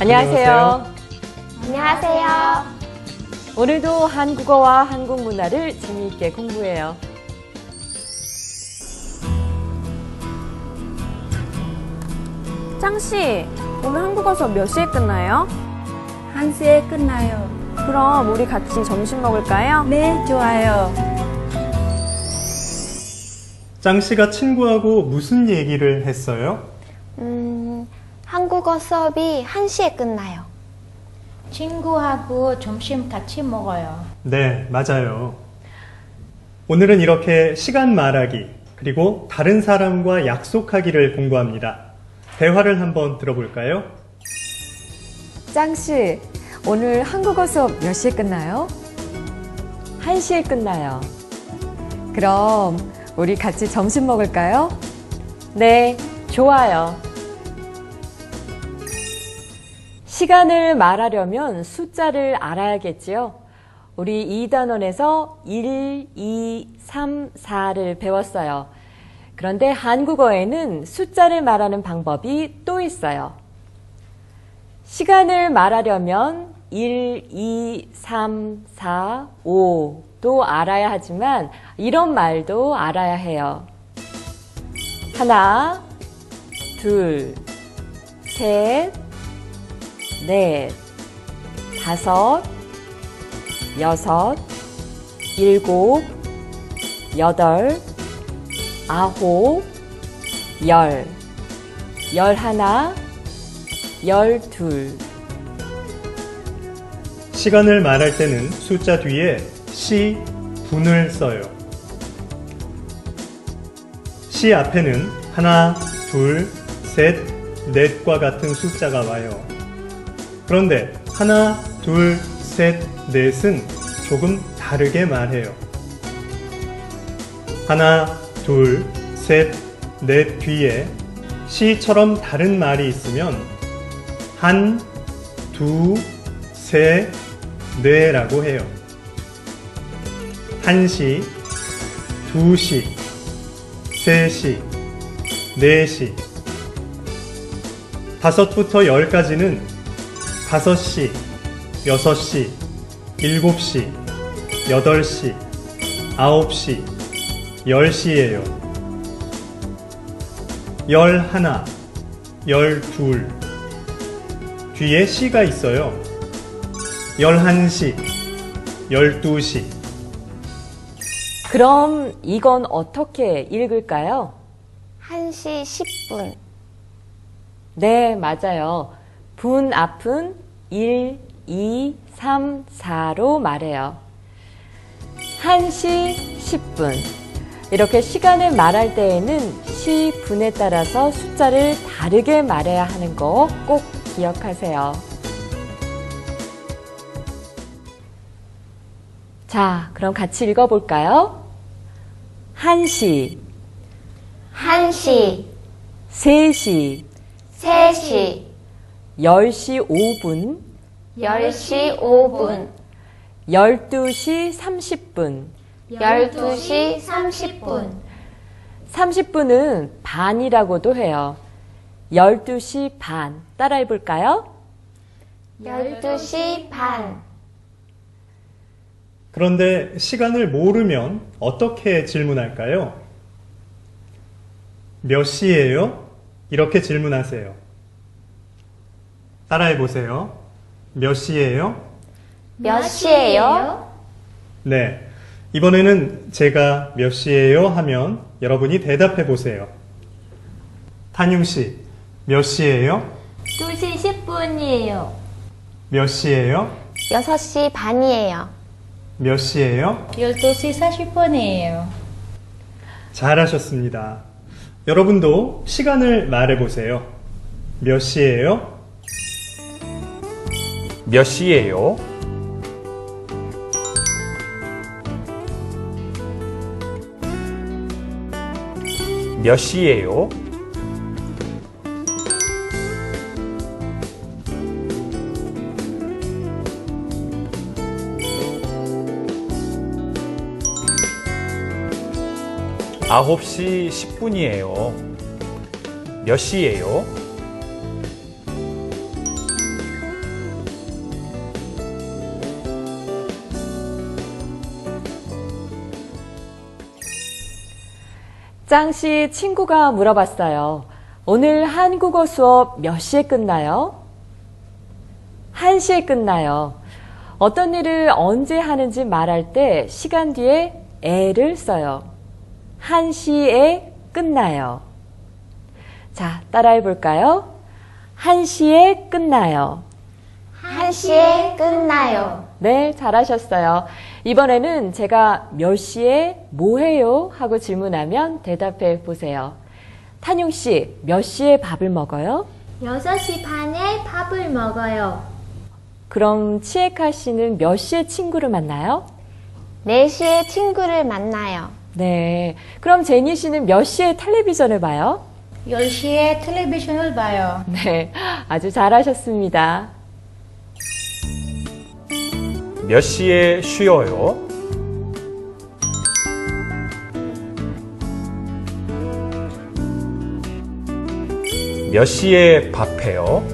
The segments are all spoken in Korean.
안녕하세요. 안녕하세요. 오늘도 한국어와 한국 문화를 재미있게 공부해요. 짱씨, 오늘 한국어 수업 몇 시에 끝나요? 1시에 끝나요. 그럼 우리 같이 점심 먹을까요? 네, 좋아요. 짱 씨가 친구하고 무슨 얘기를 했어요? 음, 한국어 수업이 1시에 끝나요. 친구하고 점심 같이 먹어요. 네, 맞아요. 오늘은 이렇게 시간 말하기, 그리고 다른 사람과 약속하기를 공부합니다. 대화를 한번 들어볼까요? 짱씨, 오늘 한국어 수업 몇 시에 끝나요? 1시에 끝나요. 그럼 우리 같이 점심 먹을까요? 네, 좋아요. 시간을 말하려면 숫자를 알아야겠지요. 우리 2단원에서 1, 2, 3, 4를 배웠어요. 그런데 한국어에는 숫자를 말하는 방법이 또 있어요. 시간을 말하려면 1, 2, 3, 4, 5도 알아야 하지만 이런 말도 알아야 해요. 하나, 둘, 셋, 넷, 다섯, 여섯, 일곱, 여덟, 아홉, 열, 열하나, 열둘. 시간을 말할 때는 숫자 뒤에 시, 분을 써요. 시 앞에는 하나, 둘, 셋, 넷과 같은 숫자가 와요. 그런데 하나, 둘, 셋, 넷은 조금 다르게 말해요. 하나, 둘, 셋, 넷 뒤에 시처럼 다른 말이 있으면 한, 두, 세, 뇌라고 해요. 한시, 두시, 세시, 네시. 다섯부터 열까지는 다섯 시, 여섯 시, 일곱 시, 여덟 시, 아홉 시, 열 시예요. 열 하나, 열 둘. 뒤에 시가 있어요. 11시, 12시. 그럼 이건 어떻게 읽을까요? 1시 10분. 네, 맞아요. 분 앞은 1, 2, 3, 4로 말해요. 1시 10분. 이렇게 시간을 말할 때에는 시, 분에 따라서 숫자를 다르게 말해야 하는 거 꼭 기억하세요. 자, 그럼 같이 읽어볼까요? 1시, 1시, 3시, 3시, 10시 5분, 10시 5분, 12시 30분. 12시 30분, 30분은 반이라고도 해요. 12시 반. 따라해 볼까요? 12시 반. 그런데 시간을 모르면 어떻게 질문할까요? 몇 시예요? 이렇게 질문하세요. 따라해 보세요. 몇 시예요? 몇 시예요? 네. 이번에는 제가 몇 시예요? 하면 여러분이 대답해 보세요. 탄용 씨, 몇 시예요? 2시 10분이에요. 몇 시예요? 6시 반이에요. 몇 시예요? 12시 40분이에요. 잘하셨습니다. 여러분도 시간을 말해 보세요. 몇 시예요? 몇 시예요? 몇 시예요? 아홉 시 10분이에요. 몇 시예요? 짱 씨 친구가 물어봤어요. 오늘 한국어 수업 몇 시에 끝나요? 1시에 끝나요. 어떤 일을 언제 하는지 말할 때 시간 뒤에 에를 써요. 1시에 끝나요. 자, 따라해 볼까요? 1시에 끝나요. 1시에 끝나요. 네, 잘하셨어요. 이번에는 제가 몇 시에 뭐 해요? 하고 질문하면 대답해 보세요. 탄용 씨, 몇 시에 밥을 먹어요? 6시 반에 밥을 먹어요. 그럼 치에카 씨는 몇 시에 친구를 만나요? 4시에 친구를 만나요. 네. 그럼 제니 씨는 몇 시에 텔레비전을 봐요? 10시에 텔레비전을 봐요. 네. 아주 잘하셨습니다. 몇 시에 쉬어요? 몇 시에 밥해요?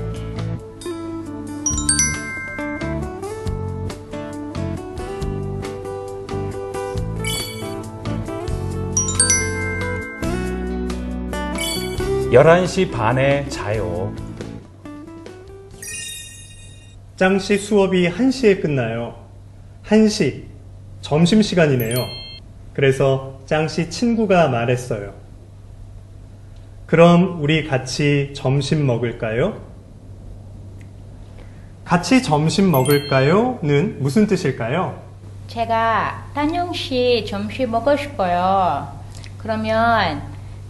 열한 시 반에 자요. 짱씨 수업이 1시에 끝나요. 1시, 점심시간이네요. 그래서 짱씨 친구가 말했어요. 그럼 우리 같이 점심 먹을까요? 같이 점심 먹을까요? 는 무슨 뜻일까요? 제가 단용 씨 점심 먹고 싶어요. 그러면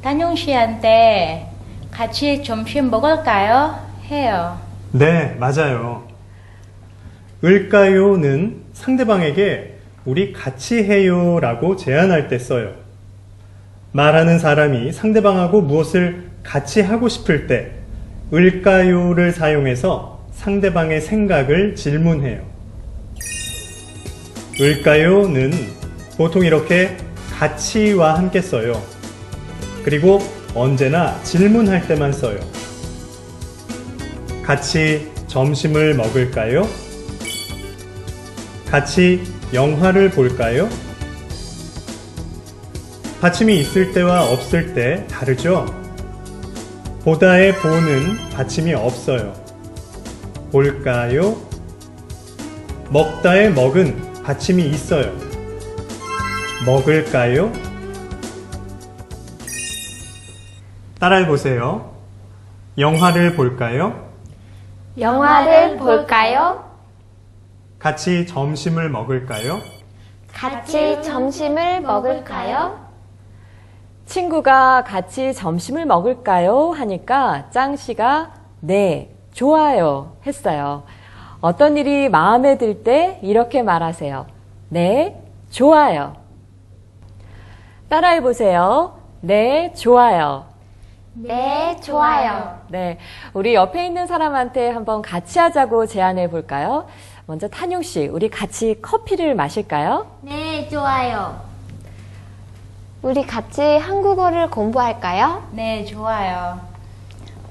단용 씨한테 같이 점심 먹을까요? 해요. 네, 맞아요. 을까요는 상대방에게 우리 같이 해요 라고 제안할 때 써요. 말하는 사람이 상대방하고 무엇을 같이 하고 싶을 때 을까요를 사용해서 상대방의 생각을 질문해요. 을까요는 보통 이렇게 같이와 함께 써요. 그리고 언제나 질문할 때만 써요. 같이 점심을 먹을까요? 같이 영화를 볼까요? 받침이 있을 때와 없을 때 다르죠? 보다의 보는 받침이 없어요. 볼까요? 먹다의 먹은 받침이 있어요. 먹을까요? 따라해 보세요. 영화를 볼까요? 영화를 볼까요? 같이 점심을 먹을까요? 같이 점심을 먹을까요? 친구가 같이 점심을 먹을까요? 하니까 짱 씨가 네, 좋아요 했어요. 어떤 일이 마음에 들 때 이렇게 말하세요. 네, 좋아요. 따라해 보세요. 네, 좋아요. 네, 좋아요. 네, 우리 옆에 있는 사람한테 한번 같이 하자고 제안해 볼까요? 먼저 탄용 씨, 우리 같이 커피를 마실까요? 네, 좋아요. 우리 같이 한국어를 공부할까요? 네, 좋아요.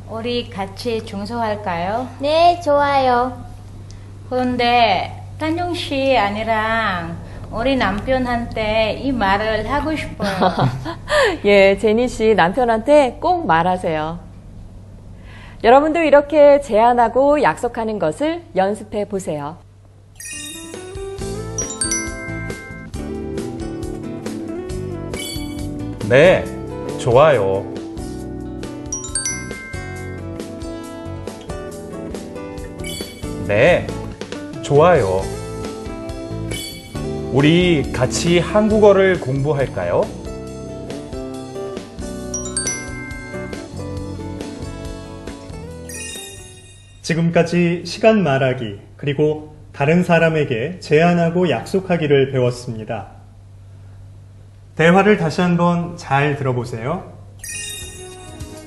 우리 같이 중소할까요? 네, 좋아요. 그런데 단용 씨 아니랑 우리 남편한테 이 말을 하고 싶어요. 예, 제니 씨 남편한테 꼭 말하세요. 여러분도 이렇게 제안하고 약속하는 것을 연습해 보세요. 네, 좋아요. 네, 좋아요. 우리 같이 한국어를 공부할까요? 지금까지 시간 말하기, 그리고 다른 사람에게 제안하고 약속하기를 배웠습니다. 대화를 다시 한번 잘 들어보세요.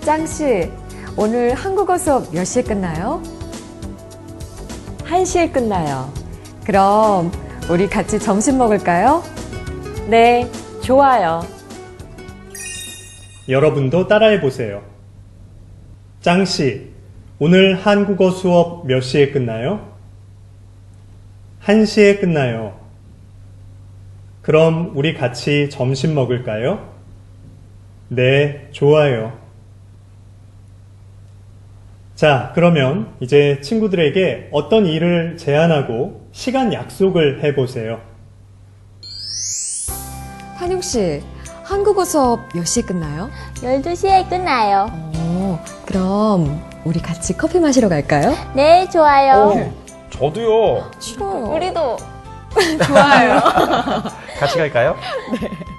짱 씨, 오늘 한국어 수업 몇 시에 끝나요? 1시에 끝나요. 그럼 우리 같이 점심 먹을까요? 네, 좋아요. 여러분도 따라해 보세요. 짱씨, 오늘 한국어 수업 몇 시에 끝나요? 1시에 끝나요. 그럼 우리 같이 점심 먹을까요? 네, 좋아요. 자, 그러면 이제 친구들에게 어떤 일을 제안하고 시간 약속을 해보세요. 탄용 씨, 한국어 수업 몇 시에 끝나요? 12시에 끝나요. 어, 그럼 우리 같이 커피 마시러 갈까요? 네, 좋아요. 저도요. 싫어요. 우리도 좋아요. 같이 갈까요?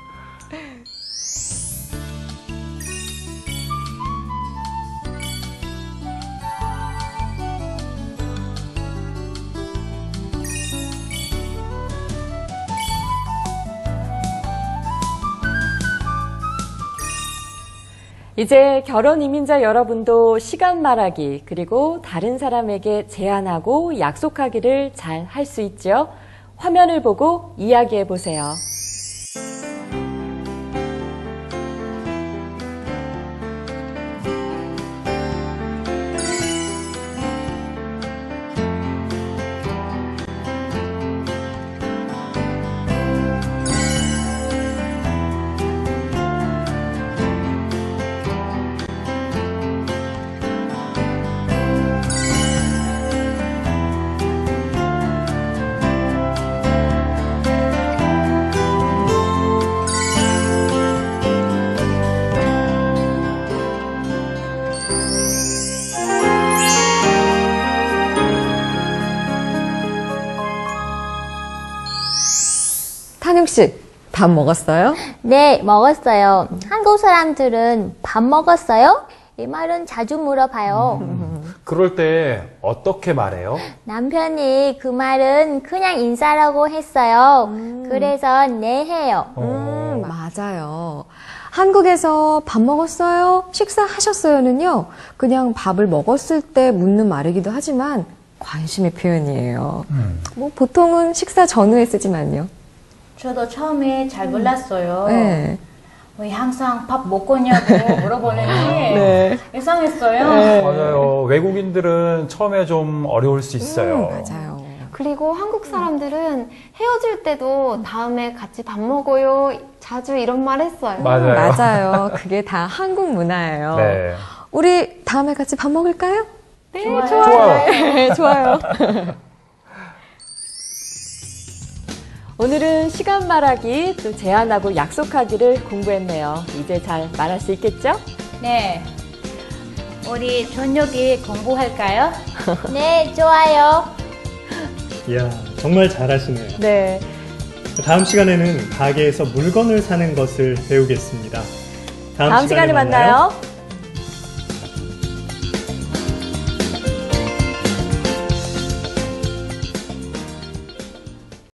이제 결혼 이민자 여러분도 시간 말하기 그리고 다른 사람에게 제안하고 약속하기를 잘 할 수 있죠. 화면을 보고 이야기해 보세요. 밥 먹었어요? 네, 먹었어요. 한국 사람들은 밥 먹었어요? 이 말은 자주 물어봐요. 그럴 때 어떻게 말해요? 남편이 그 말은 그냥 인사라고 했어요. 그래서 네 해요. 음, 맞아요. 한국에서 밥 먹었어요? 식사하셨어요는요, 그냥 밥을 먹었을 때 묻는 말이기도 하지만 관심의 표현이에요. 뭐 보통은 식사 전후에 쓰지만요. 저도 처음에 잘 몰랐어요. 네. 왜 항상 밥 먹고냐고 물어보는지 네. 이상했어요. 맞아요. 외국인들은 처음에 좀 어려울 수 있어요. 음, 맞아요. 그리고 한국 사람들은 헤어질 때도 다음에 같이 밥 먹어요. 자주 이런 말 했어요. 맞아요. 맞아요. 그게 다 한국 문화예요. 네. 우리 다음에 같이 밥 먹을까요? 네, 좋아요. 네, 좋아요. 오늘은 시간 말하기, 또 제안하고 약속하기를 공부했네요. 이제 잘 말할 수 있겠죠? 네. 우리 저녁에 공부할까요? 네, 좋아요. 이야, 정말 잘하시네요. 네. 다음 시간에는 가게에서 물건을 사는 것을 배우겠습니다. 다음, 시간에 만나요.